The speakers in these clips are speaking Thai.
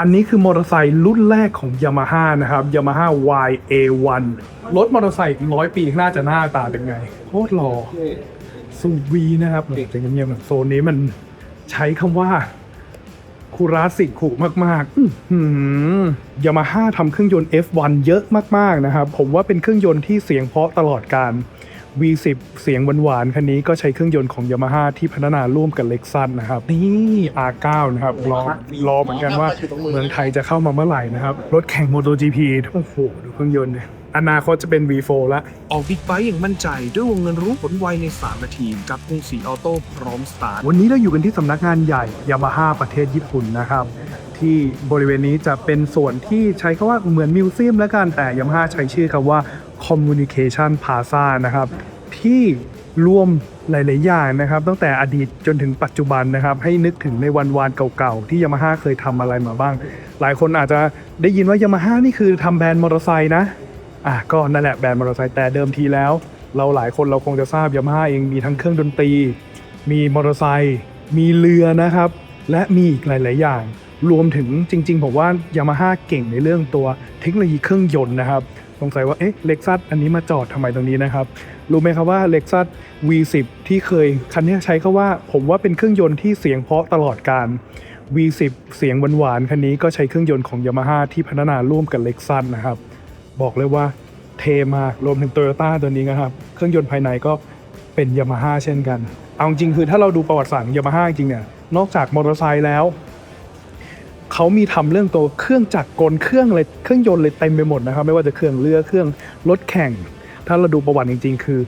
อันนี้คือมอเตอร์ไซค์รุ่นแรกของ Yamaha นะครับ Yamaha YA1 รถมอเตอร์ไซค์ร้อยปีข้างหน้าจะหน้าตาเป็นไง โคตรหล่อสูวีนะครับเด็กจะเงียบๆหน่อยโซนนี้มันใช้คำว่าคูราสิกขู่มากๆยามาฮ่าทำเครื่องยนต์ F1 เยอะมาก ๆ นะครับ ผมว่าเป็นเครื่องยนต์ที่เสียงเพราะตลอดการ V10 เสียงหวานๆคันนี้ก็ใช้เครื่องยนต์ของ Yamaha ที่พัฒนาร่วมกับ Lexus นะครับ นี่ R9 นะครับรอรอเหมือนกันว่าเมืองไทยจะเข้ามาเมื่อไหร่นะครับ รถแข่ง MotoGP โอ้โห ดูเครื่องยนต์ดิอนาคตจะเป็น V4 ละออกบิ๊กไบค์อย่างมั่นใจ ด้วยวงเงินรู้ผลไวใน 3 นาที กับกรุงศรีออโต้พร้อมสตาร์ทวันนี้เราอยู่กันที่สำนักงานใหญ่ยามาฮ่าประเทศญี่ปุ่นนะครับ ที่บริเวณนี้จะเป็นส่วนที่ใช้คาว่าเหมือนมิวเซียมแล้วกันแต่ยามาฮ่าใช้ชื่อคำว่า Communication Plaza นะครับที่รวมหลาย ๆ อย่างนะครับ ตั้งแต่อดีตจนถึงปัจจุบันนะครับ ให้นึกถึงในวันวานเก่า ๆ ที่ยามาฮ่าเคยทำอะไรมาบ้าง หลายคนอาจจะได้ยินว่ายามาฮ่านี่คือทำแบรนด์มอเตอร์ไซค์นะอะก็นั่นแหละแบรนด์มอเตอร์ไซค์แต่เดิมทีแล้ว เราหลายคนเราคงจะทราบยามาฮ่าเองมีทั้งเครื่องดนตรี มีมอเตอร์ไซค์มีเรือนะครับ และมีอีกหลาย ๆ อย่าง รวมถึงจริง ๆ ผมว่ายามาฮ่าเก่งในเรื่องตัวเทคโนโลยีเครื่องยนต์นะครับ สงสัยว่าเอ๊ะเล็กซัสอันนี้มาจอดทำไมตรงนี้นะครับ รู้ไหมครับว่า Lexus V10 ที่เคยคันนี้ใช้คาว่าผมว่าเป็นเครื่องยนต์ที่เสียงเพาะตลอดการ V10 เสียงหวานๆคันนี้ก็ใช้เครื่องยนต์ของ Yamaha ที่พัฒนาร่วมกับ Lexus นะครับ บอกเลยว่าเทมากรวมถึง Toyota ตัวนี้นะครับ เครื่องยนต์ภายในก็เป็นยามาฮ่าเช่นกัน เอาจริงคือถ้าเราดูประวัติศาสตร์ยามาฮ่าจริงเนี่ยนอกจากมอเตอร์ไซค์แล้ว เขามีทำเรื่องตัวเครื่องจักรกลเครื่องอะไรเครื่องยนต์เลยเต็มไปหมดนะครับ ไม่ว่าจะเครื่องเรือเครื่องรถแข่ง ถ้าเราดูประวัติจริง ๆ คือ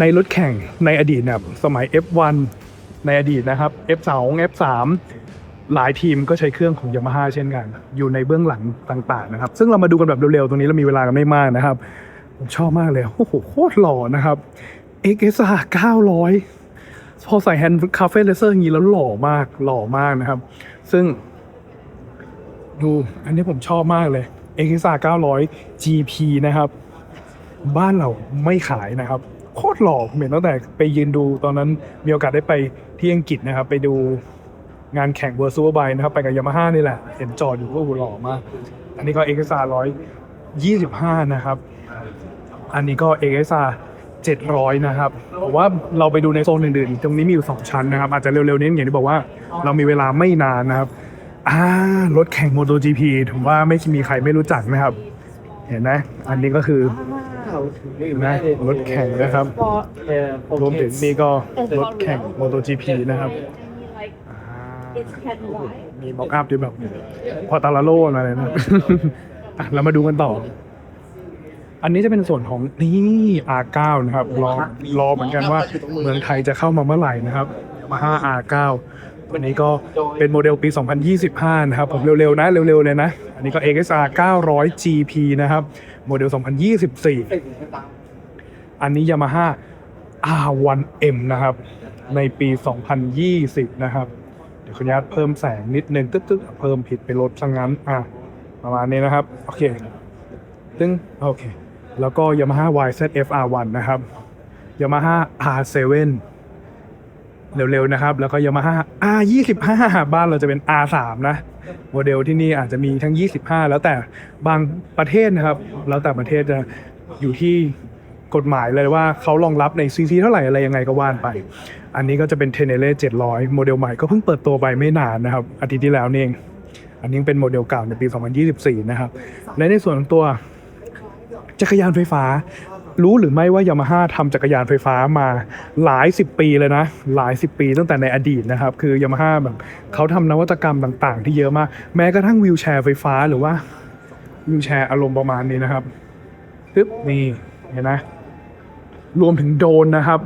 ในรถแข่งในอดีตเนี่ยสมัย F1 ในอดีตนะครับ F2 F3 หลายทีมก็ใช้เครื่องของ Yamaha เช่นกัน อยู่ในเบื้องหลังต่าง ๆ นะครับ ซึ่งเรามาดูกันแบบเร็ว ๆ ตรงนี้เรามีเวลากันไม่มากนะครับ ผมชอบมากเลย โอ้โห โคตรหล่อนะครับ XSR 900 พอใส่แฮนด์คาเฟ่เลเซอร์อย่างนี้แล้วหล่อมากหล่อมากนะครับ ซึ่ง ดู อันนี้ผมชอบมากเลย XSR 900 GP นะครับ บ้านเราไม่ขายนะครับ โคตรหล่อผมเห็นตั้งแต่ไปยืนดูตอนนั้นมีโอกาสได้ไปที่อังกฤษนะครับ ไปดูงานแข่งเวอร์ซูเปอร์ไบนะครับ ไปกับยามาฮ่านี่แหละ เห็นจอดอยู่ก็โอ้โหล่อมาก อันนี้ก็ XSR 125 นะครับ อันนี้ก็ XSR 700 นะครับผมว่าเราไปดูในโซนอื่นๆ ตรงนี้มีอยู่ 2 ชั้นนะครับ อาจจะเร็วๆนี้อย่างที่บอกว่าเรามีเวลาไม่นานนะครับ อ่ารถแข่ง MotoGP ผมว่าไม่มีใครไม่รู้จักนะครับ เห็นไหมอันนี้ก็คือเห็นไหมรถแข่งนะครับ รวมถึงนี่ก็รถแข่ง MotoGP นะครับอ่ามีม็อกอัพด้วยแบบพอตาลาโลมาเลยนะอะเรามาดูกันต่อ อันนี้จะเป็นส่วนของนี่ R9 นะครับ รอรอเหมือนกันว่าเมืองไทยจะเข้ามาเมื่อไหร่นะครับมา5 R9 วันนี้ก็เป็นโมเดลปี 2025 นะครับ ผมเร็วๆนะ เร็วๆเลยนะ อันนี้ก็ XSR 900 GP นะครับ โมเดล 2024 อันนี้ Yamaha R1M นะครับ ในปี 2020 นะครับ เดี๋ยวขออนุญาตเพิ่มแสงนิดนึงตึ๊ดๆเพิ่มผิดไปลดซะงงั้น อะ ประมาณนี้นะครับ โอเค ตึ้งโอเค แล้วก็ Yamaha YZF R1 นะครับ Yamaha R7 เร็วๆนะครับ แล้วก็ Yamaha R25 บ้านเราจะเป็น R3 นะ โมเดลที่นี่อาจจะมีทั้ง 25 แล้วแต่บางประเทศนะครับ แล้วแต่ประเทศจะอยู่ที่กฎหมายเลยว่าเขารองรับในซีซีเท่าไหร่อะไรยังไงก็ว่านไป อันนี้ก็จะเป็น Tenere 700 โมเดลใหม่ก็เพิ่งเปิดตัวไปไม่นานนะครับ อาทิตย์ที่แล้วนี่เองอันนี้เป็นโมเดลเก่าในปี 2024 นะครับ และในส่วนของตัวจักรยานไฟฟ้า รู้หรือไม่ว่ายามาฮ่าทำจักรยานไฟฟ้ามาหลายสิบปีเลยนะ หลายสิบปีตั้งแต่ในอดีตนะครับ คือยามาฮ่าแบบเขาทำนวัตกรรมต่างๆ ที่เยอะมาก แม้กระทั่งวิวแชร์ไฟฟ้าหรือว่าวิวแชร์อารมณ์ประมาณนี้นะครับปึ๊บนี่เห็นไหมรวมถึงโดนนะครับ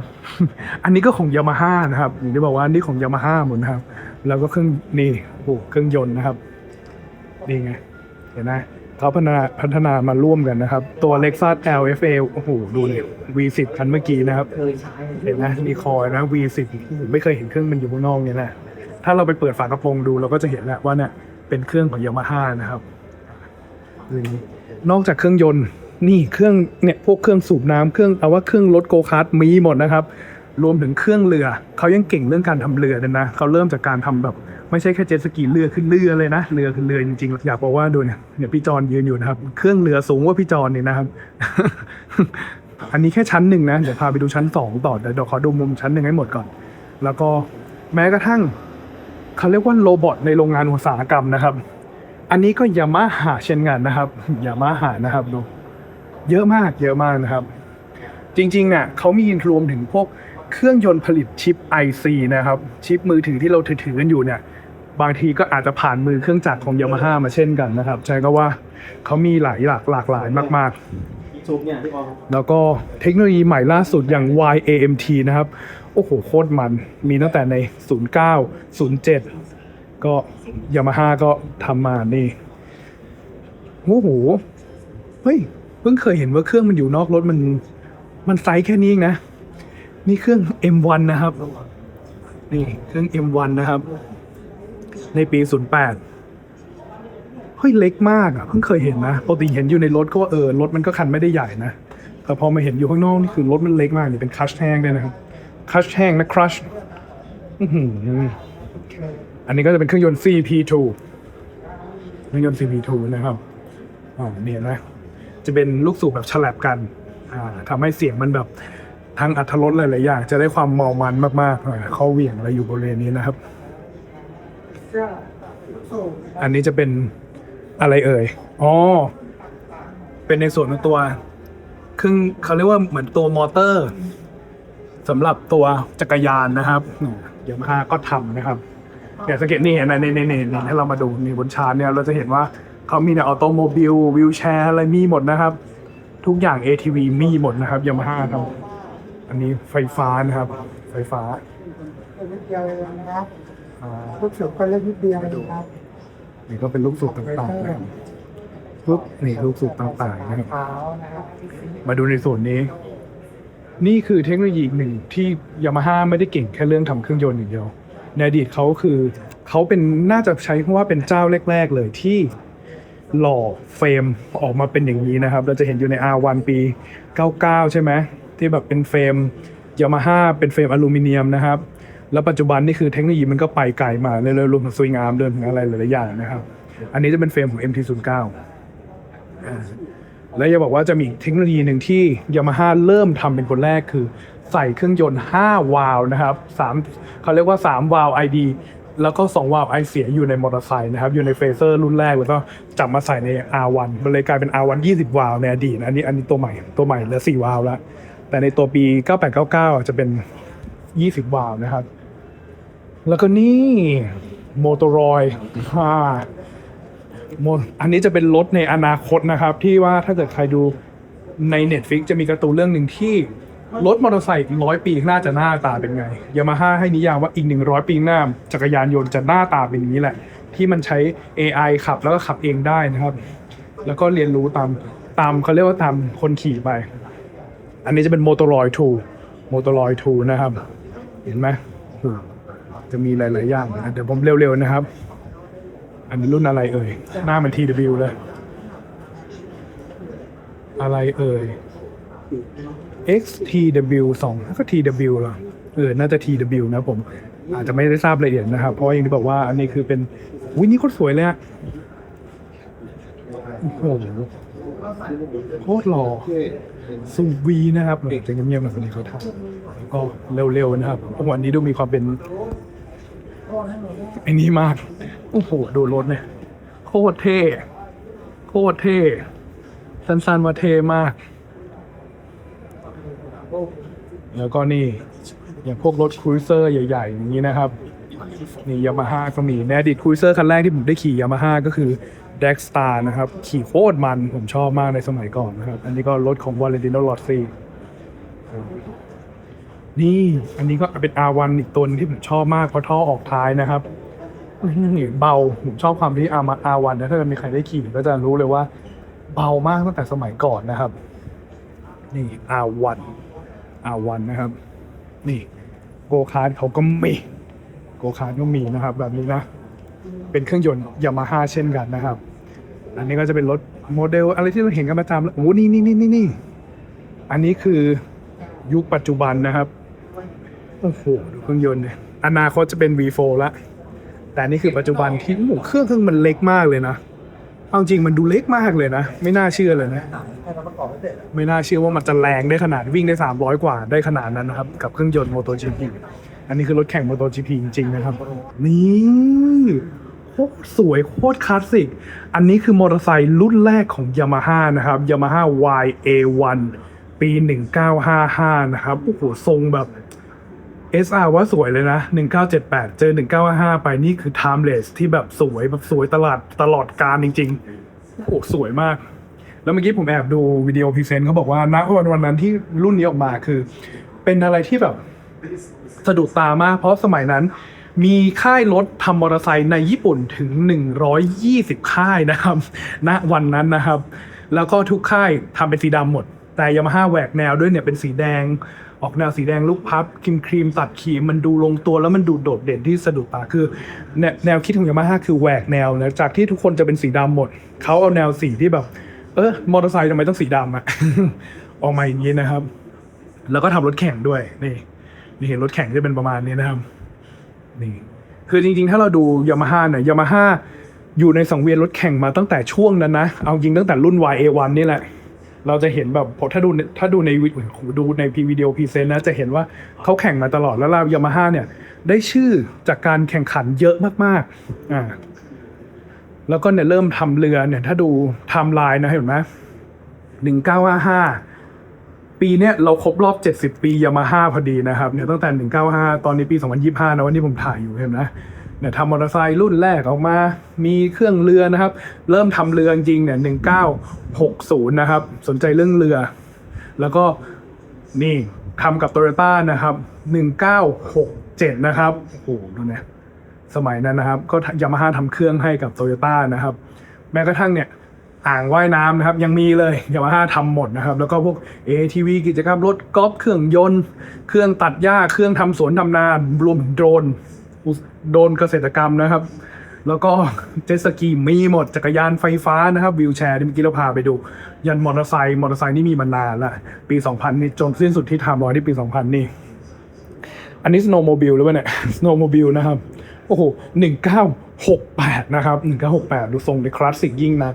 อันนี้ก็ของยามาฮ่านะครับอย่างที่บอกว่านี่ของยามาฮ่าหมดนะครับ แล้วก็เครื่องนี่โอ้เครื่องยนต์นะครับ นี่ไง เห็นไหม เขาพัฒนาพัฒนามาร่วมกันนะครับ ตัว Lexus LFA โอ้โหดูเลย V10 คันเมื่อกี้นะครับ เห็นไหมมีคอยนะ V10 ไม่เคยเห็นเครื่องมันอยู่ข้างนอกเนี่ยนะ ถ้าเราไปเปิดฝากระโปรงดูเราก็จะเห็นแหละว่าเนี่ยเป็นเครื่องของ Yamaha นะครับนี่นอกจากเครื่องยนต์นี่เครื่องเนี่ยพวกเครื่องสูบน้ำเครื่องเอาว่าเครื่องรถโกคาร์ทมีหมดนะครับ รวมถึงเครื่องเรือ เขายังเก่งเรื่องการทำเรือเลยนะ เขาเริ่มจากการทำแบบไม่ใช่แค่เจ็ตสกีเรือขึ้นเรือเลยนะ เรือขึ้นเรือจริงๆ อยากบอกว่าดูเนี่ยเนี่ยพี่จอนยืนอยู่นะครับ เครื่องเรือสูงกว่าพี่จอนนี่นะครับ อันนี้แค่ชั้นหนึ่งนะ เดี๋ยวพาไปดูชั้นสองต่อ เดี๋ยวเดี๋ยวขอดูมุมชั้นหนึ่งให้หมดก่อน แล้วก็แม้กระทั่งเขาเรียกว่าโรบอทในโรงงานอุตสาหกรรมนะครับ อันนี้ก็ยามาฮ่าเช่นกันนะครับยามาฮ่านะครับดู เยอะมากเยอะมากนะครับ จริงๆเนี่ยเขามีรวมถึงพวก เครื่องยนต์ผลิตชิป IC นะครับ ชิปมือถือที่เราถือๆกันอยู่เนี่ย บางทีก็อาจจะผ่านมือเครื่องจักรของยามาฮ่ามาเช่นกันนะครับ ใช่ก็ว่าเขามีหลายหลากหลากหลายมาก ๆ แล้วก็เทคโนโลยีใหม่ล่าสุดอย่าง YAMT นะครับ โอ้โห โคตรมันมีตั้งแต่ใน 09 07 ก็ยามาฮ่าก็ทำมานี่โอ้โหเฮ้ยเพิ่งเคยเห็นว่าเครื่องมันอยู่นอกรถมัน มันไซส์แค่นี้เองนะ นี่เครื่อง M1 นะครับ นี่เครื่อง M1 นะครับ ในปี 08 เฮ้ยเล็กมากอะเพิ่งเคยเห็นนะปกติเห็นอยู่ในรถก็ว่าเออรถมันก็คันไม่ได้ใหญ่นะ แต่พอมาเห็นอยู่ข้างนอกนี่คือรถมันเล็กมากนี่เป็นคัชแห้งด้วยนะครับคัชแห้งนะครัชอื้มอันนี้ก็จะเป็นเครื่องยนต์ CP2 เครื่องยนต์ CP2 นะครับอ่าเนี่ยนะ จะเป็นลูกสูบแบบฉลับกัน อ่าทำให้เสียงมันแบบ ทั้งอัตรรสหลาย ๆ อย่าง จะได้ความเมามันมากๆอ่าเข้าเหวี่ยงอะไรอยู่บริเวณนี้นะครับ อันนี้จะเป็นอะไรเอ่ย อ๋อ เป็นในส่วนของตัวเครื่องเขาเรียกว่าเหมือนตัวมอเตอร์สำหรับตัวจักรยานนะครับยามาฮ่าก็ทำนะครับเดี๋ยวสังเกตนี่เห็นไหมในในในในให้เรามาดูนี่บนชาร์ตเนี่ยเราจะเห็นว่าเขามีในออโตโมบิลวิวแชร์อะไรมีหมดนะครับ ทุกอย่าง ATV มีหมดนะครับยามาฮ่าครับ อันนี้ไฟฟ้านะครับ ไฟฟ้านิดเดียวเองนะครับอ่าลูกเสือก็เล็กนิดเดียวเองครับนี่ก็เป็นลูกสูบต่างๆนะครับปุ๊บนี่ลูกสูบต่างๆนะครับขาวนะครับมาดูในส่วนนี้ นี่คือเทคโนโลยีอีกหนึ่งที่ยามาฮ่าไม่ได้เก่งแค่เรื่องทำเครื่องยนต์อย่างเดียว ในอดีตเขาคือเขาเป็นน่าจะใช้คำว่าเป็นเจ้าแรก ๆ เลยที่หล่อเฟรมออกมาเป็นอย่างนี้นะครับ เราจะเห็นอยู่ใน R1 ปี 99 ใช่ไหม ที่แบบเป็นเฟรมยามาฮ่าเป็นเฟรมอลูมิเนียมนะครับ แล้วปัจจุบันนี่คือเทคโนโลยีมันก็ไปไกลมาเรื่อยๆรวมถึงสวยงามเรื่องถึงอะไรหลายๆอย่างนะครับ อันนี้จะเป็นเฟรมของ MT09 อ่าและอย่าบอกว่าจะมีเทคโนโลยีหนึ่งที่ยามาฮ่าเริ่มทำเป็นคนแรกคือใส่เครื่องยนต์ 5 วาล์วนะครับ3เขาเรียกว่า 3 วาล์ว ID แล้วก็ 2 วาล์วไอเสียอยู่ในมอเตอร์ไซค์นะครับ อยู่ในเฟเซอร์รุ่นแรกแล้วก็จับมาใส่ใน R1 มันเลยกลายเป็น R1 20 วาล์วในอดีตอันนี้อันนี้ตัวใหม่ตัวใหม่เหลือ4วาล์วแล้ว แต่ในตัวปี 9899 จะเป็น 20 วาล์วนะครับ แล้วก็นี่โมโตรอยฮ่ามอันนี้จะเป็นรถในอนาคตนะครับ ที่ว่าถ้าเกิดใครดูใน Netflix จะมีการ์ตูนเรื่องหนึ่งที่รถมอเตอร์ไซค์ร้อยปีข้างหน้าจะหน้าตาเป็นไงยามาฮ่าให้นิยามว่าอีก100ปีข้างหน้า จักรยานยนต์จะหน้าตาเป็นอย่างนี้แหละ ที่มันใช้ AI ขับแล้วก็ขับเองได้นะครับ แล้วก็เรียนรู้ตามตามเขาเรียกว่าตามคนขี่ไป อันนี้จะเป็น Motoroid 2 Motoroid 2นะครับ เห็นไหมจะมีหลาย ๆ อย่างนะเดี๋ยวผมเร็ว ๆ นะครับ อันนี้รุ่นอะไรเอ่ย หน้ามัน TW เลย อะไรเอ่ย XTW 2ก็ TW เหรอเออ น่าจะ TW นะผม อาจจะไม่ได้ทราบรายละเอียดนะครับ เพราะอย่างที่บอกว่าอันนี้คือเป็นวินี่โคตรสวยเลยอะโอ้โห โคตรหล่อซูวีนะครับเด็กจะเงียบๆหน่อยคนนี้เขาทำแล้วก็เร็วๆนะครับวันนี้ดูมีความเป็นไอ้นี่มากโอ้โหดูรถเนี่ยโคตรเท่โคตรเท่สั้นๆว่าเท่มาก แล้วก็นี่อย่างพวกรถครูเซอร์ใหญ่ๆอย่างนี้นะครับนี่ยามาฮ่าก็มีในอดีตครูเซอร์คันแรกที่ผมได้ขี่ยามาฮ่าก็คือ d e x t a r นะครับ ขี่โคตรมันผมชอบมากในสมัยก่อนนะครับ อันนี้ก็รถของ Valentino Rossi นี่อันนี้ก็เป็น R1 อีกตัวหนึงที่ผมชอบมากเพราะท่อออกท้ายนะครับเบาผมชอบความที่ R มา R1 นะถ้าเกิดมีใครได้ขี่ก็จะรู้เลยว่า เบามากตั้งแต่สมัยก่อนนะครับ นี่ R1 R1 นะครับ นี่โกคาร์ดเขาก็มีโกคาร์ดก็มีนะครับ แบบนี้นะ เป็นเครื่องยนต์ยามาฮ่าเช่นกันนะครับ อันนี้ก็จะเป็นรถโมเดลอะไรที่เราเห็นกันประจำแล้วโอ้นี่นี่นี่นี่นี่อันนี้คือยุคปัจจุบันนะครับโอ้โหดูเครื่องยนต์เนี่ยอนาคตจะเป็น V4 ละแต่นี่คือปัจจุบันที่โอ้โหเครื่องเครื่องมันเล็กมากเลยนะเอาจริงมันดูเล็กมากเลยนะ ไม่น่าเชื่อเลยนะ ไม่น่าเชื่อว่ามันจะแรงได้ขนาดวิ่งได้ 300 กว่าได้ขนาดนั้นนะครับ กับเครื่องยนต์ MotoGP อันนี้คือรถแข่ง MotoGP จริงๆนะครับ นี่โคตรสวยโคตรคลาสสิก อันนี้คือมอเตอร์ไซค์รุ่นแรกของ Yamaha นะครับ Yamaha YA1 ปี 1955 นะครับ โอ้โห ทรงแบบ SR ว่าสวยเลยนะ 1978 เจอ 1955 ไปนี่คือ timeless ที่แบบสวยแบบสวยตลอดตลอดการจริงๆ โอ้โห สวยมาก แล้วเมื่อกี้ผมแอบดูวิดีโอพรีเซนต์เขาบอกว่าณวันวันนั้นที่รุ่นนี้ออกมาคือ เป็นอะไรที่แบบ สะดุดตามาก เพราะสมัยนั้นมีค่ายรถทำมอเตอร์ไซค์ในญี่ปุ่นถึง 120 ค่ายนะครับณวันนั้นนะครับ แล้วก็ทุกค่ายทำเป็นสีดำหมด แต่ยามาฮ่าแหวกแนวด้วยเนี่ยเป็นสีแดง ออกแนวสีแดงลูกพับครีมครีมตัดครีมมันดูลงตัวแล้วมันดูโดดเด่นที่สะดุดตาคือแนวแนวคิดของยามาฮ่าคือแหวกแนวนะจากที่ทุกคนจะเป็นสีดำหมด เขาเอาแนวสีที่แบบ เออมอเตอร์ไซค์ทำไมต้องสีดำอะออกมาอย่างนี้นะครับ แล้วก็ทำรถแข่งด้วยนี่ นี่เห็นรถแข่งจะเป็นประมาณนี้นะครับ นี่ คือจริงๆ ถ้าเราดูยามาฮ่าเนี่ยยามาฮ่าอยู่ในสังเวียนรถแข่งมาตั้งแต่ช่วงนั้นนะ เอาจริงตั้งแต่รุ่น YA1 นี่แหละ เราจะเห็นแบบพอถ้าดูถ้าดูในวิดูในพีวิดีโอพีเซนนะจะเห็นว่าเขาแข่งมาตลอดแล้วเรายามาฮ่าเนี่ย ได้ชื่อจากการแข่งขันเยอะมากๆอ่าแล้วก็เนี่ยเริ่มทำเรือเนี่ยถ้าดูไทม์ไลน์นะเห็นไหมหนึ่งเก้าห้าห้า ปีเนี้ยเราครบรอบเจ็ดสิบปียามาฮ่าพอดีนะครับเนี่ยตั้งแต่หนึ่งเก้าห้าตอนนี้ปีสองพันยี่ห้านะวันนี้ผมถ่ายอยู่เห็นไหมเนี่ยทำมอเตอร์ไซค์รุ่นแรกออกมา มีเครื่องเรือนะครับ เริ่มทำเรือจริงเนี่ยหนึ่งเก้าหกศูนย์นะครับ สนใจเรื่องเรือ แล้วก็นี่ทำกับโตโยต้านะครับหนึ่งเก้าหกเจ็ดนะครับ โอ้โหดูนี่ยสมัยนั้นนะครับ ก็ยามาฮ่าทำเครื่องให้กับโตโยต้านะครับ แม้กระทั่งเนี่ย อ่างว่ายน้ำนะครับ ยังมีเลยยามาฮ่าทำหมดนะครับ แล้วก็พวก ATV กิจกรรมรถกอล์ฟเครื่องยนต์ เครื่องตัดหญ้าเครื่องทำสวนทำนารวมโดรนโดรนเกษตรกรรมนะครับ แล้วก็เจ็ตสกีมีหมดจักรยานไฟฟ้านะครับวิวแชร์ที่เมื่อกี้เราพาไปดู ยันมอเตอร์ไซค์มอเตอร์ไซค์นี่มีมานานละปี 2000 นี่จนสิ้นสุดที่ทำรอยที่ปี 2000 นี่อันนี้ snowmobile หรือเปล่าเนี่ย snowmobile นะครับ โอ้โห1968นะครับ1968ดูทรงในคลาสสิกยิ่งนัก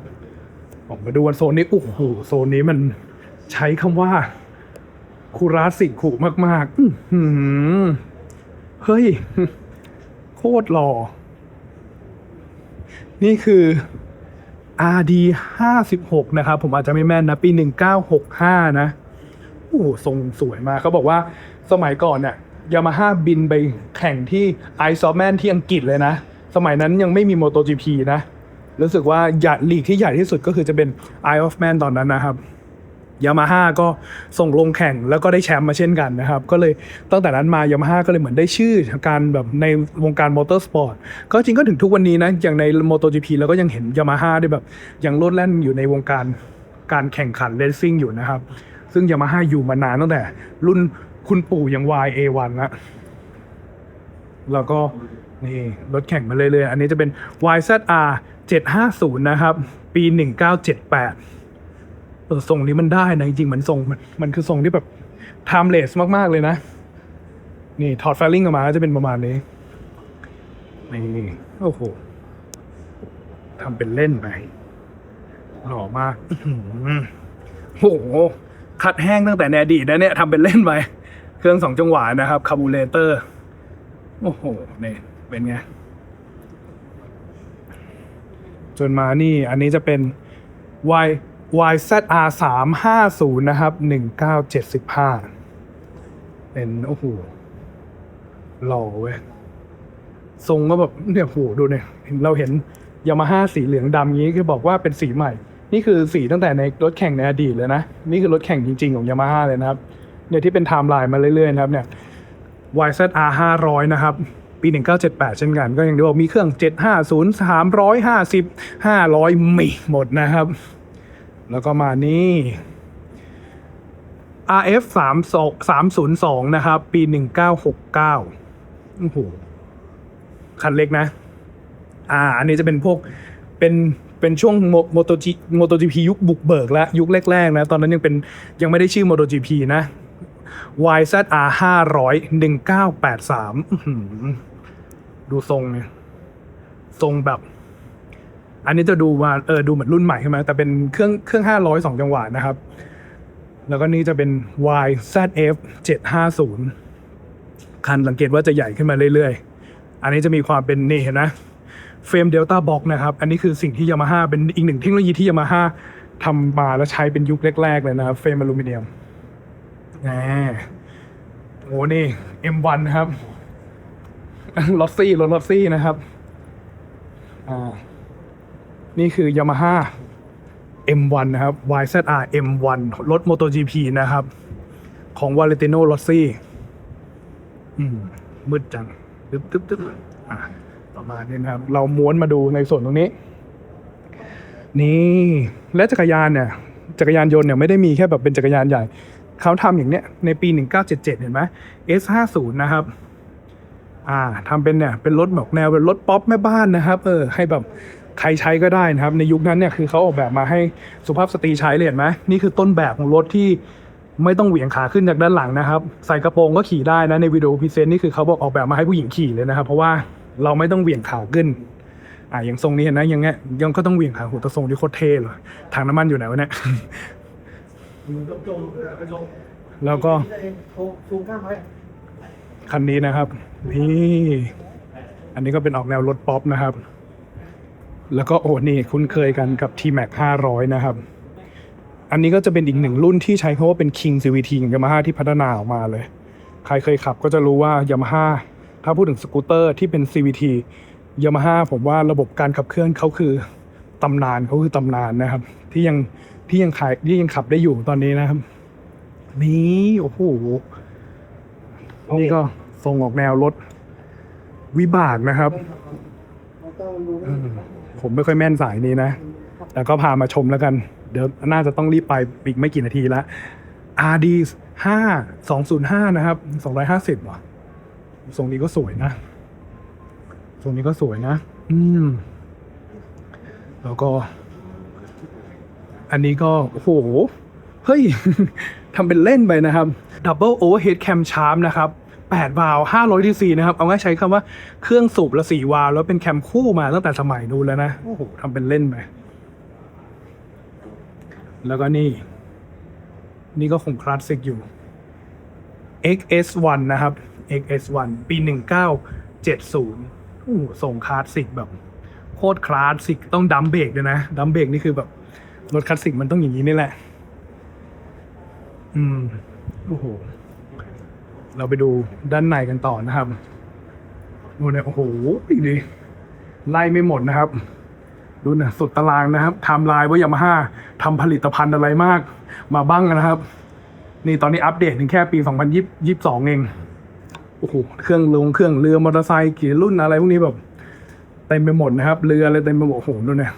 ออกมาดูวันโซนนี้โอ้โหโซนนี้มันใช้คำว่าคูลาสสิกขูมากๆอื้อหือเฮ้ย โคตรหล่อ นี่คือ RD 56 นะครับ ผมอาจจะไม่แม่นนะ ปี 1965 นะ โอ้ทรงสวยมากเขาบอกว่าสมัยก่อนเนี่ยยามาฮ่าบินไปแข่งที่ไอซอแมนที่อังกฤษเลยนะ สมัยนั้นยังไม่มี MotoGP นะ รู้สึกว่าใหญ่ลีกที่ใหญ่ที่สุดก็คือจะเป็น Isle of Man ตอนนั้นนะครับยามาฮ่าก็ส่งลงแข่งแล้วก็ได้แชมป์มาเช่นกันนะครับ ก็เลยตั้งแต่นั้นมายามาฮ่าก็เลยเหมือนได้ชื่อการแบบในวงการมอเตอร์สปอร์ตก็จริงก็ถึงทุกวันนี้นะ อย่างใน MotoGP เราก็ยังเห็นยามาฮ่าได้แบบยังโลดแล่นอยู่ในวงการการแข่งขันเรซซิ่งอยู่นะครับ ซึ่งยามาฮ่าอยู่มานานตั้งแต่รุ่นคุณปู่ยัง YA1 ละแล้วก็ นี่รถแข่งมาเรื่อยๆ อันนี้จะเป็น YZR 750 นะครับ ปี 1978เออทรงนี้มันได้นะ จริงๆ มันทรงมันมันคือทรงที่แบบ timeless มากๆ เลยนะ นี่ถอดแฟลลิ่งออกมาก็จะเป็นประมาณนี้ นี่ โอ้โหทำเป็นเล่นไปหล่อมากโอ้โห คัดแห้งตั้งแต่ในอดีตนะเนี่ยทำเป็นเล่นไป เครื่องสองจังหวะนะครับ คาบูเลเตอร์ โอ้โหเนี่ย เป็นไง จนมานี่อันนี้จะเป็น Y YZR 3 5 0นะครับ 1975 เป็น โอ้โหหล่อเว้ย ทรงก็แบบเนี่ยโหดูเนี่ย เราเห็นยามาฮ่าสีเหลืองดำนี้คือบอกว่าเป็นสีใหม่ นี่คือสีตั้งแต่ในรถแข่งในอดีตเลยนะ นี่คือรถแข่งจริง ๆ ของยามาฮ่าเลยนะครับ เนี่ยที่เป็นไทม์ไลน์มาเรื่อยๆนะครับเนี่ย YZR 500 นะครับ ปี 1978 เช่นกันก็ยังได้บอกมีเครื่อง 750 350 500 มีหมดนะครับ แล้วก็มานี่ RF 3 302 นะครับ ปี 1969 โอ้โห คันเล็กนะ อ่า อันนี้จะเป็นพวก เป็นเป็นช่วงโมโตจีโมโตจีพียุคบุกเบิกแล้ว ยุคแรกๆนะ ตอนนั้นยังเป็นยังไม่ได้ชื่อ MotoGP นะ YZR 500 1983 ดูทรงเนี่ยทรงแบบ อันนี้จะดูมาเออดูเหมือนรุ่นใหม่ใช่ไหมแต่เป็นเครื่องเครื่อง500 2จังหวะนะครับ แล้วก็นี่จะเป็น YZF 750 คันสังเกตว่าจะใหญ่ขึ้นมาเรื่อยๆ อันนี้จะมีความเป็นนี่เห็นนะเฟรมเดลต้าบ็อกนะครับ อันนี้คือสิ่งที่ยามาฮ่าเป็นอีกหนึ่งเทคโนโลยีที่ยามาฮ่าทำมาแล้วใช้เป็นยุคแรก ๆ เลยนะครับเฟรมอลูมิเนียมแหมโอ้นี่ M1 นะครับ ลอสซี่รถลอสซี่นะครับ อ่า นี่คือ Yamaha M1 นะครับ YZR M1 รถ MotoGP นะครับ ของ Valentino Rossi อืมมืดจังตึ๊บตึ๊บตึ๊บอะประมาณนี้นะครับ เราม้วนมาดูในส่วนตรงนี้ นี่ และจักรยานเนี่ย จักรยานยนต์เนี่ยไม่ได้มีแค่แบบเป็นจักรยานใหญ่ เขาทำอย่างเนี้ยในปี 1977 เห็นไหม S50 นะครับ อ่าทำเป็นเนี่ยเป็นรถแบบแนวเป็นรถป๊อปแม่บ้านนะครับ เออให้แบบใครใช้ก็ได้นะครับ ในยุคนั้นเนี่ยคือเขาออกแบบมาให้สุภาพสตรีใช้เลยเห็นไหมนี่คือต้นแบบของรถที่ไม่ต้องเหวี่ยงขาขึ้นจากด้านหลังนะครับ ใส่กระโปรงก็ขี่ได้นะในวิดีโอพรีเซนต์นี่คือเขาบอกออกแบบมาให้ผู้หญิงขี่เลยนะครับ เพราะว่าเราไม่ต้องเหวี่ยงขาขึ้นอ่าอย่างทรงนี้เห็นนะอย่างเงี้ยยังก็ต้องเหวี่ยงขาโหแต่ทรงที่โคตรเท่เลยถังน้ำมันอยู่ไหนวะเนี่ยแล้วก็ซูมข้างไว้คันนี้นะครับ นี่ อันนี้ก็เป็นออกแนวรถป๊อปนะครับ แล้วก็โอ้นี่คุ้นเคยกันกับ T-Max 500 นะครับ อันนี้ก็จะเป็นอีกหนึ่งรุ่นที่ใช้คาว่าเป็น King CVT ของ Yamaha ที่พัฒนาออกมาเลย ใครเคยขับก็จะรู้ว่า Yamaha ถ้าพูดถึงสกูตเตอร์ที่เป็น CVT Yamaha ผมว่าระบบการขับเคลื่อนเขาคือตำนานเขาคือตำนานนะครับ ที่ยังที่ยังขายที่ยังขับได้อยู่ตอนนี้นะครับ นี่โอ้โหนี่ก็ ทรงออกแนวรถวิบากนะครับเราต้องดูอืมผมไม่ค่อยแม่นสายนี้นะ แต่ก็พามาชมแล้วกัน เดี๋ยวน่าจะต้องรีบไปอีกไม่กี่นาทีละ RD 5 205นะครับ250ว่ะทรงนี้ก็สวยนะทรงนี้ก็สวยนะ อืม แล้วก็ อันนี้ก็ โอ้โห เฮ้ยทำเป็นเล่นไปนะครับ Double Overhead Cam Sharp นะครับ 8 วาล์ว500 cc นะครับ เอาง่ายใช้คำว่าเครื่องสูบละ 4 วาล์วแล้วเป็นแคมคู่มาตั้งแต่สมัยนู้นแล้วนะ โอ้โหทำเป็นเล่นไป แล้วก็นี่ นี่ก็คงคลาสสิกอยู่ XS1 นะครับ XS1 ปี 1970โอ้โหส่งคลาสสิกแบบ โคตรคลาสสิกต้องดัมเบรกด้วยนะ ดัมเบรกนี่คือแบบ รถคลาสสิกมันต้องอย่างนี้นี่แหละ อืม โอ้โห เราไปดูด้านในกันต่อนะครับดูเนี่ยโอ้โหดีไล่ไม่หมดนะครับ ดูนะสุดตารางนะครับไทม์ไลน์ว่ายามาฮ่าทำผลิตภัณฑ์อะไรมาก มาบ้างนะครับ นี่ตอนนี้อัปเดตถึงแค่ปี 2022 เองโอ้โหเครื่องลงเครื่องเรือมอเตอร์ไซค์กี่รุ่นอะไรพวกนี้แบบเต็มไปหมดนะครับ เรืออะไรเต็มไปหมดโอ้โหดูเนี่ย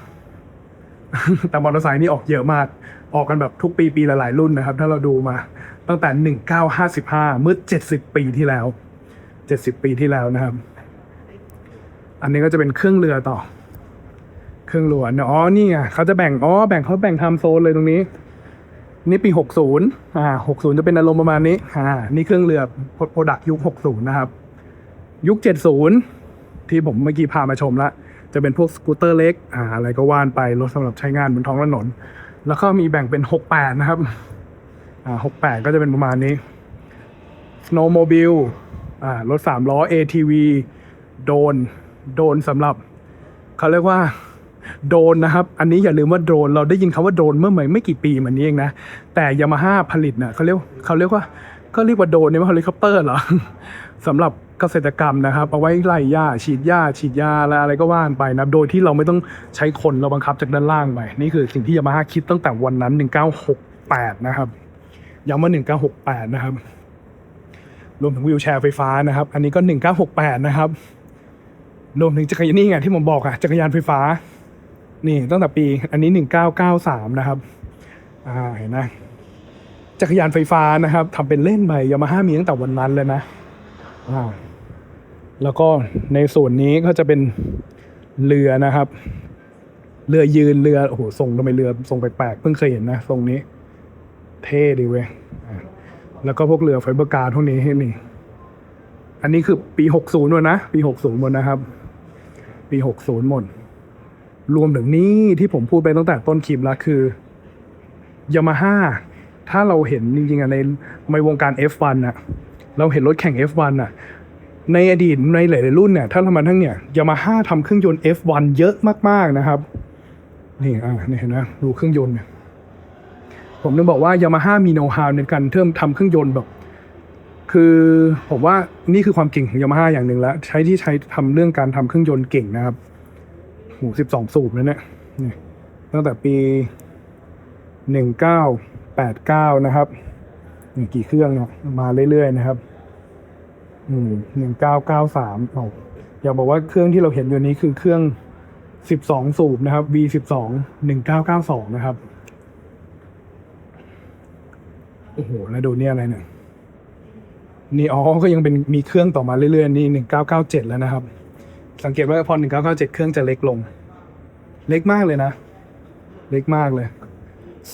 แต่มอเตอร์ไซค์นี่ออกเยอะมาก ออกกันแบบทุกปีปีละหลายรุ่นนะครับ ถ้าเราดูมา ตั้งแต่ 1955 เมื่อ 70 ปีที่แล้ว 70 ปีที่แล้วนะครับ อันนี้ก็จะเป็นเครื่องเรือต่อ เครื่องเรือเนี่ยอ๋อนี่ไงเขาจะแบ่งอ๋อแบ่งเขาแบ่งทม์โซนเลยตรงนี้ นี่ปี 60อ่า60 จะเป็นอารมณ์ประมาณนี้อ่านี่เครื่องเรือโปรดักยุค 60 นะครับ ยุค 70 ที่ผมเมื่อกี้พามาชมละจะเป็นพวกสกูตเตอร์เล็กอ่าอะไรก็ว่านไปรถสำหรับใช้งานบนท้องถนน แล้วก็มีแบ่งเป็น 68 นะครับ อ่า68ก็จะเป็นประมาณนี้ snowmobile อ่ารถ3ล้อ ATV โดน โดนสำหรับ เขาเรียกว่าโดนนะครับ อันนี้อย่าลืมว่าโดน เราได้ยินคำว่าโดนเมื่อไม่ไม่กี่ปีมานี้เองนะ แต่ยามาฮ่าผลิตเนะ่ะเขาเรียกเขาเรียกว่าก็เรียกว่าโดนเนี่ยว่าเฮลิคอปเตอร์เหรอสำหรับเกษตรกรรมนะครับ เอาไว้ไล่หญ้าฉีดหญ้าฉีดยาอะไรอะไรก็ว่านไปนะ โดยที่เราไม่ต้องใช้คนเราบังคับจากด้านล่างไป นี่คือสิ่งที่ยามาฮ่าคิดตั้งแต่วันนั้น 1968 นะครับ ย้ำว่า 1968 นะครับ รวมถึงวิวแชร์ไฟฟ้านะครับ อันนี้ก็ 1968 นะครับ รวมถึงจักรยานนี่ไงที่ผมบอกอะจักรยานไฟฟ้า นี่ตั้งแต่ปี อันนี้ 1993 นะครับ อ่า เห็นไหมจักรยานไฟฟ้านะครับทำเป็นเล่นไปยามาฮ่ามีตั้งแต่วันนั้นเลยนะ อ่า แล้วก็ในส่วนนี้ก็จะเป็นเรือนะครับ เรือยืนเรือ โอ้โหทรงทำไมเรือทรงแปลกๆ เพิ่งเคยเห็นนะทรงนี้ เท่ดีเว้ยแล้วก็พวกเรือไฟเบอร์การ์พวกนี้ให้นี่ อันนี้คือปี 60หมดนะ ปี 60หมดนะครับ ปี 60หมด รวมถึงนี่ที่ผมพูดไปตั้งแต่ต้นคลิปแล้วคือยามาฮ่าถ้าเราเห็นจริงๆในในวงการ F1 อะเราเห็นรถแข่ง F1 อะในอดีตในหลายๆรุ่นเนี่ย ถ้าทำมาทั้งเนี่ยยามาฮ่าทำเครื่องยนต์ F1 เยอะมากๆนะครับ นี่อ่านี่เห็นไหมดูเครื่องยนต์เนี่ย ผมนึกบอกว่ายามาฮ่ามีโน้ตฮาวในการเทิมทำเครื่องยนต์แบบ คือผมว่านี่คือความเก่งของยามาฮ่าอย่างหนึ่งแล้ว ใช้ที่ใช้ทำเรื่องการทำเครื่องยนต์เก่งนะครับโหสิบสองสูบแล้วเนี่ยนี่ตั้งแต่ปีหนึ่งเก้าแปดเก้านะครับนี่กี่เครื่องเนาะมาเรื่อยๆนะครับอืมหนึ่งเก้าเก้าสามโอ้อยากบอกว่าเครื่องที่เราเห็นอยู่นี้คือเครื่องสิบสองสูบนะครับ V สิบสองหนึ่งเก้าเก้าสองนะครับ โอ้โห แล้วดูเนี่ยอะไรเนี่ย นี่อ๋อ ก็ยังเป็นมีเครื่องต่อมาเรื่อยๆ นี่หนึ่งเก้าเก้าเจ็ดแล้วนะครับ สังเกตว่าพอหนึ่งเก้าเก้าเจ็ดเครื่องจะเล็กลง เล็กมากเลยนะ เล็กมากเลย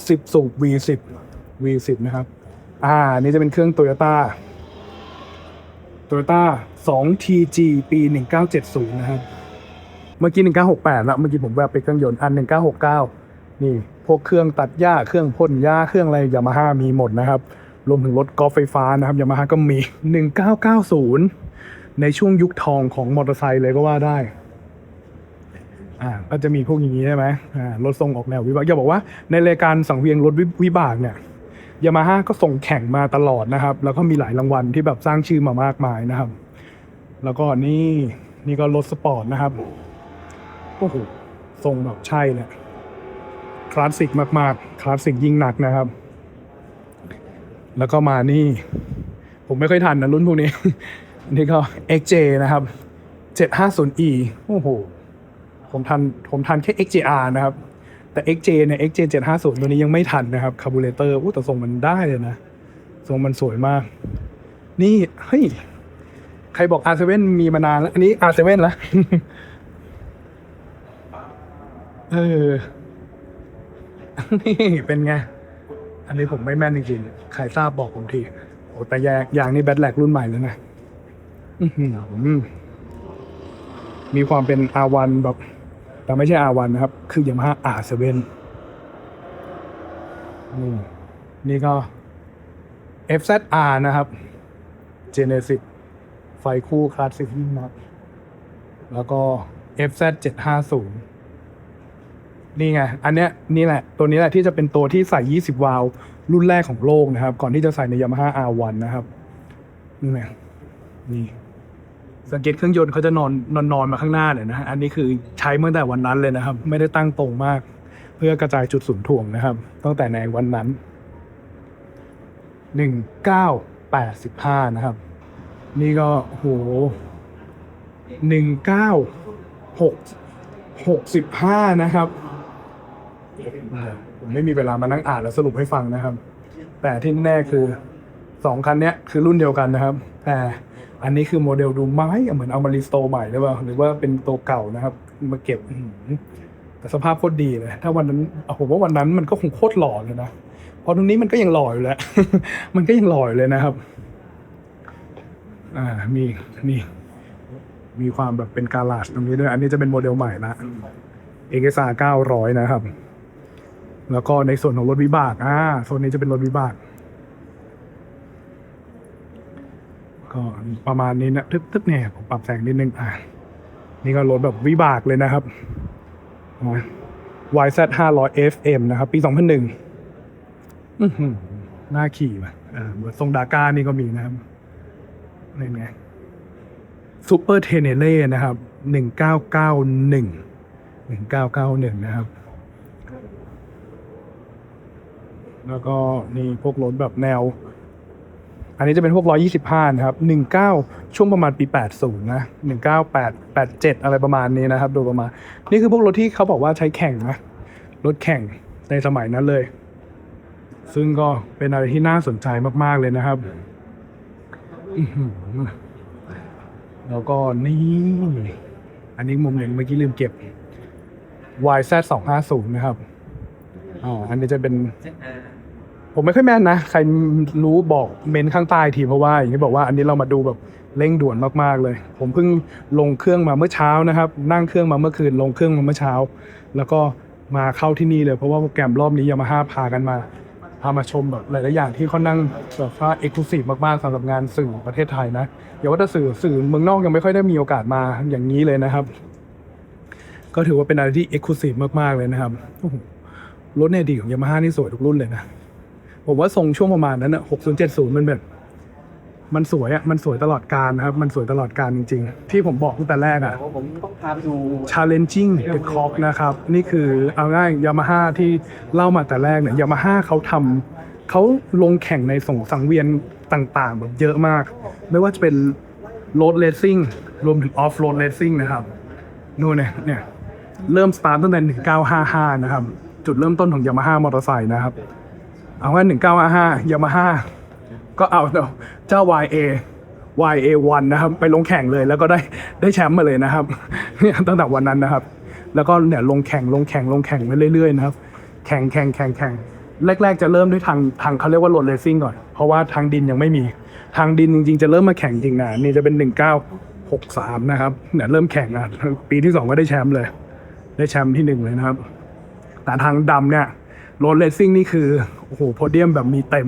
สิบสูบ V สิบ V สิบนะครับ อ่า นี่จะเป็นเครื่องโตโยต้าโตโยต้าสอง TG ปีหนึ่งเก้าเจ็ดศูนย์นะครับ เมื่อกี้หนึ่งเก้าหกแปดแล้ว เมื่อกี้ผมแวบไปเครื่องยนต์ อันห นี่พวกเครื่องตัดหญ้าเครื่องพ่นหญ้าเครื่องอะไรยามาฮ่ามีหมดนะครับ รวมถึงรถกอล์ฟไฟฟ้านะครับยามาฮ่าก็มี 1990 ในช่วงยุคทองของมอเตอร์ไซค์เลยก็ว่าได้อ่าก็จะมีพวกอย่างนี้ใช่ไหมอ่ารถทรงออกแนววิบากอย่าบอกว่าในรายการสังเวียนรถวิวิบากเนี่ยยามาฮ่าก็ส่งแข่งมาตลอดนะครับ แล้วก็มีหลายรางวัลที่แบบสร้างชื่อมามากมายนะครับ แล้วก็นี่นี่ก็รถสปอร์ตนะครับโอ้โหทรงแบบใช่เลย ลาสสิกมากๆ คลาสสิกยิ่งหนักนะครับ แล้วก็มานี่ ผมไม่ค่อยทันนะรุ่นพวกนี้ อันี่ก็ XJ นะครับ 750e โอ้โห ผมทัน ผมทันแค่ XJR นะครับ แต่ XJ เนี่ย XJ 750 ตัวนี้ยังไม่ทันนะครับ คาร์บูเรเตอร์อู้แต่ทรงมันได้เลยนะ ทรงมันสวยมาก นี่ เฮ้ย ใครบอก R7 มีมานานแล้ว อันนี้ R7 แล้วเออ นี่เป็นไง อันนี้ผมไม่แม่นจริงๆ ใครทราบบอกผมทีโอ้แต่แยกอย่างนี้แบทแลกรุ่นใหม่แล้วนะอื้อหือมีความเป็น R1 แบบ แต่ไม่ใช่ R1 นะครับ คือ Yamaha R7 นี่นี่ก็ FZR นะครับ Genesis ไฟคู่คลาสสิกยิ่งนักแล้วก็ FZ 750 นี่ไง อันเนี้ยนี่แหละ ตัวนี้แหละที่จะเป็นตัวที่ใส่ 20 วาล์วรุ่นแรกของโลกนะครับ ก่อนที่จะใส่ใน Yamaha R1 นะครับ นี่ไงนี่ สังเกตเครื่องยนต์เขาจะนอนนอนนอนมาข้างหน้าเนี่ยนะฮะ อันนี้คือใช้เมื่อแต่วันนั้นเลยนะครับ ไม่ได้ตั้งตรงมาก เพื่อกระจายจุดศูนย์ถ่วงนะครับ ตั้งแต่ในวันนั้นหนึ่งเก้าแปดสิบห้านะครับ นี่ก็โหหนึ่งเก้าหกหกสิบห้านะครับ ผมไม่มีเวลามานั่งอ่านแล้วสรุปให้ฟังนะครับ แต่ที่แน่คือสองคันเนี้ยคือรุ่นเดียวกันนะครับ แต่อันนี้คือโมเดลดูไม้เหมือนเอามารีสโตรใหม่หรือเปล่าหรือว่าเป็นตัวเก่านะครับ มาเก็บแต่สภาพโคตรดีเลย ถ้าวันนั้นผมว่าวันนั้นมันก็คงโคตรหล่อเลยนะเพราะตรงนี้มันก็ยังหล่ออยู่แหละมันก็ยังหล่ออยู่เลยนะครับ อ่ามีนี่มีความแบบเป็นการาจตรงนี้ด้วย อันนี้จะเป็นโมเดลใหม่ละเอกสาเก้าร900นะครับ แล้วก็ในส่วนของรถวิบากอ่าโซนนี้จะเป็นรถวิบาก ก็ประมาณนี้นะทึบๆเนี่ยผมปรับแสงนิดนึงอ่านี่ก็รถแบบวิบากเลยนะครับอ่า YZ 500 FM นะครับ ปี 2001อื้อหือน่าขี่ว่ะอ่าเหมือนทรงดาก้านี่ก็มีนะครับนี่ไงซูเปอร์เทเนเล่นะครับ 1991 1991 นะครับ แล้วก็นี่พวกรถแบบแนว อันนี้จะเป็นพวก 125 นะครับ 19 ช่วงประมาณปี 80 นะ 198 87 อะไรประมาณนี้นะครับ โดยประมาณ นี่คือพวกรถที่เขาบอกว่าใช้แข่งนะ รถแข่งในสมัยนั้นเลย ซึ่งก็เป็นอะไรที่น่าสนใจมาก ๆ เลยนะครับแล้วก็นี่ อันนี้มุมหนึ่งเมื่อกี้ลืมเก็บ YZ 250นะครับอ่าอันนี้จะเป็น ผมไม่ค่อยแม่นนะ ใครรู้บอกเมนข้างใต้ทีเพราะว่าอย่างที่บอกว่าอันนี้เรามาดูแบบเร่งด่วนมากๆเลย ผมเพิ่งลงเครื่องมาเมื่อเช้านะครับ นั่งเครื่องมาเมื่อคืนลงเครื่องมาเมื่อเช้า แล้วก็มาเข้าที่นี่เลยเพราะว่าโปรแกรมรอบนี้ยามาฮ่าพากันมาพามาชมแบบหลายๆอย่างที่เขานั่งแบบว่าเอกลุศิมากๆสำหรับงานสื่อประเทศไทยนะอย่าว่าแต่สื่อสื่อเมืองนอกยังไม่ค่อยได้มีโอกาสมาอย่างนี้เลยนะครับ ก็ถือว่าเป็นอะไรที่เอกลุศิมากๆเลยนะครับรถในอดีตของยามาฮ่านี่สวยทุกรุ่นเลยนะ ผมว่าทรงช่วงประมาณนั้นอะ6070มันแบบ มันสวยอะมันสวยตลอดการนะครับ มันสวยตลอดการจริง ๆ ที่ผมบอกตั้งแต่แรกอะแต่ว่าผมต้องพาไปดู challenging the clock นะครับ นี่คือเอาง่ายยามาฮ่าที่เล่ามาแต่แรกเนี่ยยามาฮ่าเขาทำเขาลงแข่งในส่งสังเวียนต่างๆ แบบเยอะมาก ไม่ว่าจะเป็น road racing รวมถึง off road racing นะครับนู่นเนี่ยเนี่ย เริ่มสตาร์ตตั้งแต่1955 นะครับ จุดเริ่มต้นของยามาฮ่ามอเตอร์ไซค์นะครับ เอาว่า1955ยามาฮ่าก็เอาเจ้า YA YA1 นะครับ ไปลงแข่งเลยแล้วก็ได้ได้แชมป์มาเลยนะครับเนี่ยตั้งแต่วันนั้นนะครับ แล้วก็เนี่ยลงแข่งลงแข่งลงแข่งไปเรื่อยๆนะครับ แข่งแข่งแข่งแข่งแรก ๆ จะเริ่มด้วยทางทางเขาเรียกว่าโรดเลสซิ่งก่อน เพราะว่าทางดินยังไม่มี ทางดินจริง ๆ จะเริ่มมาแข่งจริงนะนี่จะเป็น 1963 นะครับเนี่ยเริ่มแข่งอะปีที่สองก็ได้แชมป์เลย ได้แชมป์ที่หนึ่งเลยนะครับ แต่ทางดำเนี่ย โรดเลสซิ่งนี่คือโอ้โหโพเดียมแบบมีเต็ม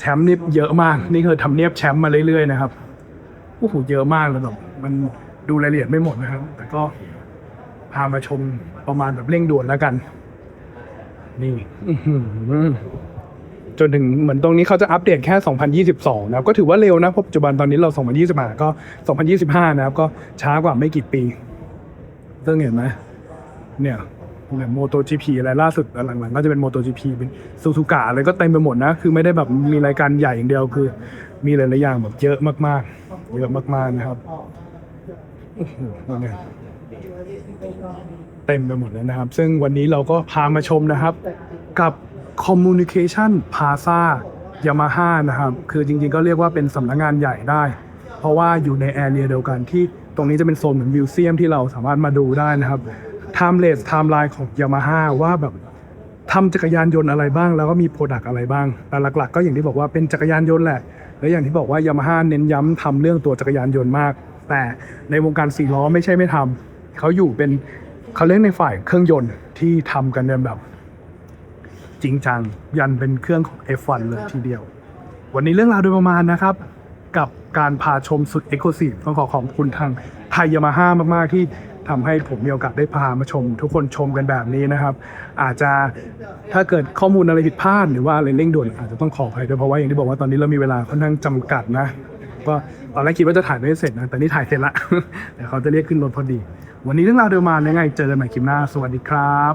แชมป์นี่เยอะมาก นี่คือทำเนียบแชมป์มาเรื่อยๆนะครับโอ้โหเยอะมากเลยแบบมันดูรายละเอียดไม่หมดนะครับ แต่ก็พามาชมประมาณแบบเร่งด่วนแล้วกัน นี่จนถึงเหมือนตรงนี้เขาจะอัปเดตแค่ 2022 นะครับ ก็ถือว่าเร็วนะเพราะปัจจุบันตอนนี้เรา 2025ก็ 2025 นะครับ ก็ช้ากว่าไม่กี่ปีซึ่งเห็นไหมเนี่ย เนี่ยโมโต GP อะไรล่าสุดหลังๆก็จะเป็นโมโต GP เป็นซูซูกะอะไรก็เต็มไปหมดนะ คือไม่ได้แบบมีรายการใหญ่อย่างเดียวคือ มีหลายๆอย่างแบบเยอะมากๆ เยอะมากๆนะครับเต็มไปหมดเลยนะครับ ซึ่งวันนี้เราก็พามาชมนะครับ กับ Communication Plaza Yamaha นะครับ คือจริงๆก็เรียกว่าเป็นสำนักงานใหญ่ได้ เพราะว่าอยู่ในแอเรียเดียวกันที่ตรงนี้จะเป็นโซนเหมือนมิวเซียมที่เราสามารถมาดูได้นะครับ Timeless Timeline ของ Yamaha ว่าแบบทำจักรยานยนต์อะไรบ้าง แล้วก็มีโปรดักต์อะไรบ้าง แต่หลักๆ ก็อย่างที่บอกว่าเป็นจักรยานยนต์แหละ และอย่างที่บอกว่า Yamaha เน้นย้ำทำเรื่องตัวจักรยานยนต์มาก แต่ในวงการสี่ล้อไม่ใช่ไม่ทำเขาอยู่เป็นเขาเล่นในฝ่ายเครื่องยนต์ที่ทำกันแบบ จริงจัง ยันเป็นเครื่องของ F1 เลยทีเดียว วันนี้เรื่องราวโดยประมาณนะครับ กับการพาชมสุดเอกลุศิต้องขอขอบคุณทางไทยยามาฮ่ามากๆที่ ทำให้ผมมีโอกาสได้พามาชม ทุกคนชมกันแบบนี้นะครับ อาจจะถ้าเกิดข้อมูลอะไรผิดพลาดหรือว่าอะไรเร่งด่วนอาจจะต้องขออภัยด้วยเพราะว่าอย่างที่บอกว่าตอนนี้เรามีเวลาค่อนข้างจำกัดนะก็ตอนแรกคิดว่าจะถ่ายไม่เสร็จนะแต่นี่ถ่ายเสร็จละเดี๋ยวเขาจะเรียกขึ้นรถพอดี วันนี้เรื่องราวเดิมมาณยังไงเจอกันใหม่คลิปหน้า สวัสดีครับ